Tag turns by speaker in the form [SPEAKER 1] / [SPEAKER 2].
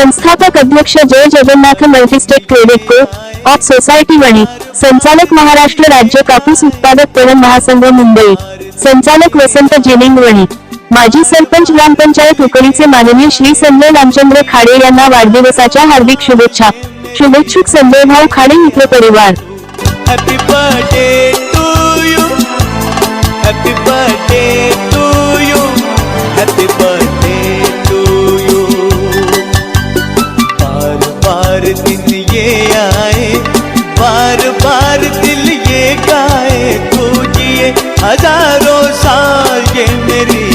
[SPEAKER 1] संस्थापक अध्यक्ष Jay Jagannath multistate credit co op society Wani संचालक महाराष्ट्र राज्य कापूस उत्पादक पणन महासंघ मुंबई. संचालक वसंत जेनिंग वणी माजी सरपंच ग्रामपंचायत उकळीचे माननीय श्री संजय रामचंद्र खाडे यांना वाढदिवसाच्या हार्दिक शुभेच्छा. शुभेच्छुक संजय भाऊ खाडे मित्र परिवार.
[SPEAKER 2] दिन ये आए बार बार दिल ये गाए तू जिए हजारों साल ये मेरी